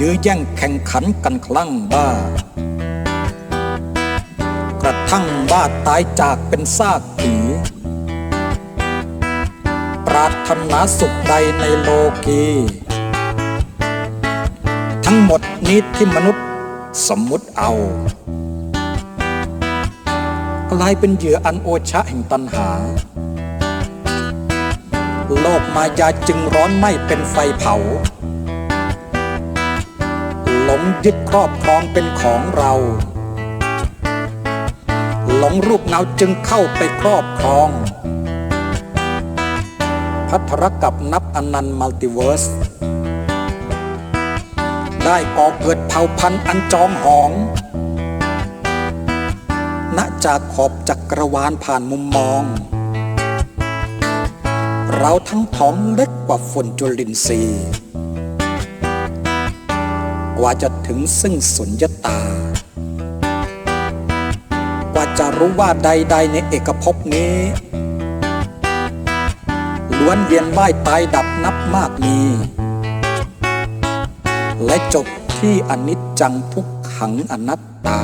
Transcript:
ยื้อแย่งแข่งขันกันคลั่งบ้า กระทั่งบ้าตายจากเป็นซากผีปรารถนาสุขใดในโลกี ทั้งหมดนี้ที่มนุษย์สมมุติเอา กลายเป็นเหยื่ออันโอชะแห่งตัณหา โลกมายาจึงร้อนไม้เป็นไฟเผา งยึดครอบครองเป็นของเรา หลงรูปเงาจึงเข้าไปครอบครอง พัทธรกับนับอนันต์มัลติเวิร์ส ได้ก่อเกิดเผ่าพันธุ์อันจองหองณจากขอบจักรวาลผ่านมุมมอง เราทั้งผองเล็กกว่าฝุ่นจุลินทรีย์ กว่าจะถึงซึ่งสุญญตา กว่าจะรู้ว่าใดๆในเอกภพนี้ ล้วนเวียนว่ายตายดับนับมากมี และจบที่อนิจจังทุกขังอนัตตา